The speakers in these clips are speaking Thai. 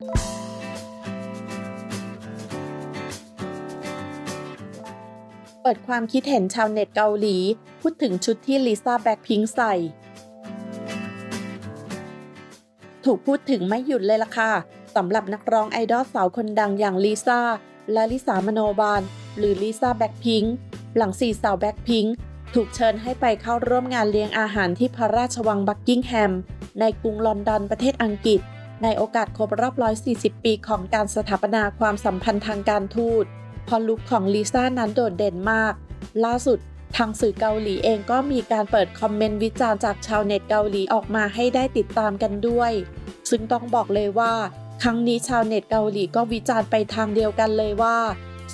เปิดความคิดเห็นชาวเน็ตเกาหลี พูดถึงชุดที่ลิซ่าแบ็คพิงค์ใส่ ถูกพูดถึงไม่หยุดเลยล่ะค่ะสำหรับนักร้องไอดอลสาวคนดังอย่างลิซ่าและลิสามโนบาล หรือลิซ่าแบ็คพิงค์หลังสี่สาวแบ็คพิงค์ถูกเชิญให้ไปเข้าร่วมงานเลี้ยงอาหารที่พระราชวังบักกิงแฮม ในกรุงลอนดอนประเทศอังกฤษ ในโอกาสครบรอบ 140 ปีของการสถาปนาความสัมพันธ์ทางการทูตพอลุคของลิซ่านั้นโดดเด่นมาก ล่าสุดทางสื่อเกาหลีเองก็มีการเปิดคอมเมนต์วิจารณ์จากชาวเน็ตเกาหลีออกมาให้ได้ติดตามกันด้วย ซึ่งต้องบอกเลยว่า ครั้งนี้ชาวเน็ตเกาหลีก็วิจารณ์ไปทางเดียวกันเลยว่า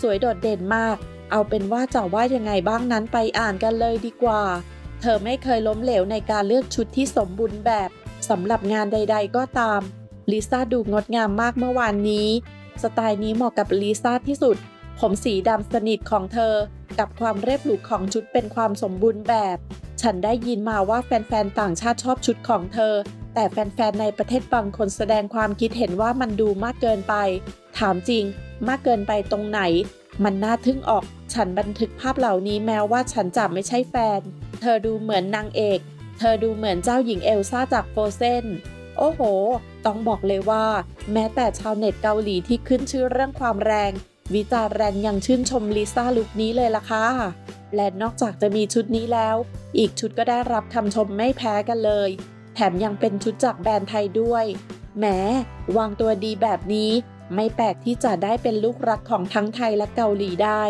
สวยโดดเด่นมาก เอาเป็นว่าจะว่ายังไงบ้างนั้นไปอ่านกันเลยดีกว่า เธอไม่เคยล้มเหลวในการเลือกชุดที่สมบูรณ์แบบสำหรับงานใด ๆ ก็ตาม ลิซ่าดูงดงามมากเมื่อวานนี้ สไตล์นี้เหมาะกับลิซ่าที่สุด ผมสีดำสนิทของเธอ กับความเรียบหรูของชุดเป็นความสมบูรณ์แบบ ฉันได้ยินมาว่าแฟนๆ ต่างชาติชอบชุดของเธอ แต่แฟนๆ ในประเทศบางคนแสดงความคิดเห็นว่ามันดูมากเกินไป ถามจริง มากเกินไปตรงไหน มันน่าทึ่งออก ฉันบันทึกภาพเหล่านี้แม้ว่าฉันจะไม่ใช่แฟน เธอดูเหมือนนางเอก เธอดูเหมือนเจ้าหญิงเอลซ่าจากโฟเซน โอ้โห ต้องบอกเลยว่า แม้แต่ชาวเน็ตเกาหลีที่ขึ้นชื่อเรื่องความแรง วิจารณ์แรงยังชื่นชมลิซ่าลุคนี้เลยล่ะค่ะ และนอกจากจะมีชุดนี้แล้ว อีกชุดก็ได้รับคำชมไม่แพ้กันเลย แถมยังเป็นชุดจากแบรนด์ไทยด้วยแหมวางตัวดีแบบนี้ ไม่แปลกที่จะได้เป็นลูกรักของทั้งไทยและเกาหลีได้